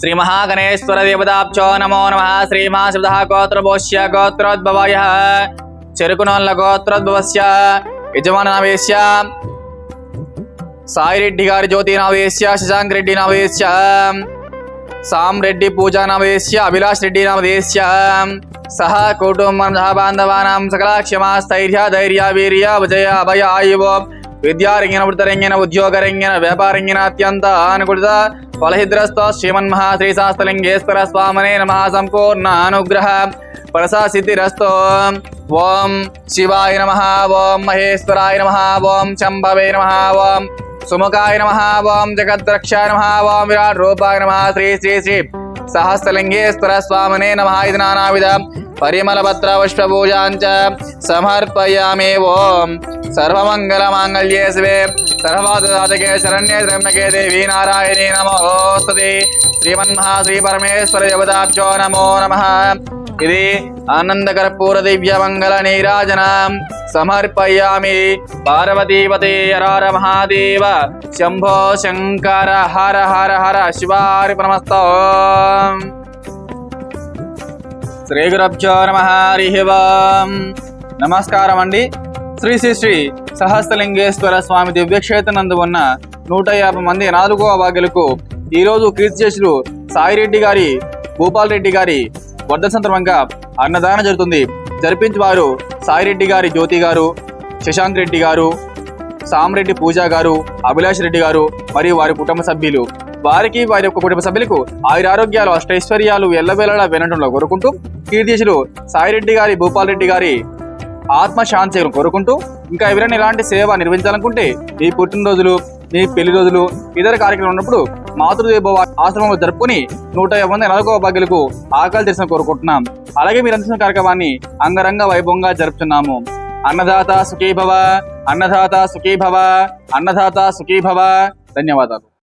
శ్రీ మహాగణేశ్వర దేవతాభ్యో నమో నమ శ్రీ మహాశివ గోత్రభోష్య గోత్రోద్భవాయ చెరుకునోళ్ళ గోత్రోద్భవస్య యజమాన నావేశ్య సాయిరెడ్డి గారి జ్యోతి నావేశ్య శశాంక్ రెడ్డి నావేశ్య సామ్ రెడ్డి పూజా నామదేశ్య అభిలాష్ రెడ్డి నామదేశ్య సహ కుటుంబం సహ బాంధవానాం సకల క్షమా స్థైర్య ధైర్య వీర్య విజయ అభయ ఆయువ విద్యారంగిన వృత్తరంగిన ఉద్యోగరంగిన వ్యాపారంగిన అత్యంత అనుకూలిత ఫలహిద్రస్త శ్రీమన్మహా శ్రీ స్వామనే నమ సంపూర్ణ అనుగ్రహ ప్రసా సిద్ధిరస్తో ఓం శివాయ నమ ఓం మహేశ్వరాయ నమ ఓం శంభవే నమ ఓం సుముఖాయ నమ ఓం జగద్రక్షాయ నమ ఓం విరాట్ రూపాయ నమ శ్రీ శ్రీ శ్రీ సహస్రలింగేశ్వర స్వామనే నమ ఇది నానావిధ పరిమళపత్ర పుష్పూజాంచ సమర్పయామి. ఓం సర్వమంగళ మాంగళ్యే శివే. సర్వాదకే శరణ్యే త్రయంబకే దేవి నారాయణీ నమోస్తుతే శ్రీమన్మహా శ్రీ పరమేశ్వర దేవతాభ్యో నమో నమ. ఇది ఆనందకర్పూర దివ్య మంగళ నీరాజనం సమర్పయామి పార్వతీపతే హర మహాదేవ. శంభో శంకర హర హర హర శివారి నమస్తో శ్రీ గురభ్యో నమ. హరి నమస్కారం అండి శ్రీ శ్రీ శ్రీ సహస్రలింగేశ్వర స్వామి దివ్యక్షేత్ర నందు ఉన్న నూట యాభై మంది నాలుగో భాగ్యులకు ఈరోజు కీర్తిశేషులు సాయిరెడ్డి గారి భూపాల్ రెడ్డి గారి వర్ధ సందర్భంగా అన్నదానం జరుగుతుంది. జరిపించి వారు సాయిరెడ్డి గారి జ్యోతి గారు శశాంక్ రెడ్డి గారు సామరెడ్డి పూజా గారు అభిలాష్ రెడ్డి గారు మరియు వారి కుటుంబ సభ్యులు. వారికి వారి యొక్క కుటుంబ సభ్యులకు ఆయురారోగ్యాలు అష్టైశ్వర్యాలు ఎల్లవేళలా వినడంలో కోరుకుంటూ కీర్తిశులు సాయిరెడ్డి గారి భూపాల్ రెడ్డి గారి ఆత్మశాంతి కోరుకుంటూ ఇంకా ఎవరైనా ఇలాంటి సేవ నిర్వహించాలనుకుంటే మీ పుట్టినరోజులు మీ పెళ్ళి రోజులు ఇతర కార్యక్రమం ఉన్నప్పుడు మాతృదేవ ఆశ్రమంలో జరుపుకుని నూట యాభై మంది నలుగో భాగ్యులకు ఆకలి దర్శనం కోరుకుంటున్నాం. అలాగే మీరు అందించిన కార్యక్రమాన్ని అంగరంగ వైభవంగా జరుపుతున్నాము. అన్నదాత సుఖీభవ అన్నదాత సుఖీభవ అన్నదాత సుఖీభవ. ధన్యవాదాలు.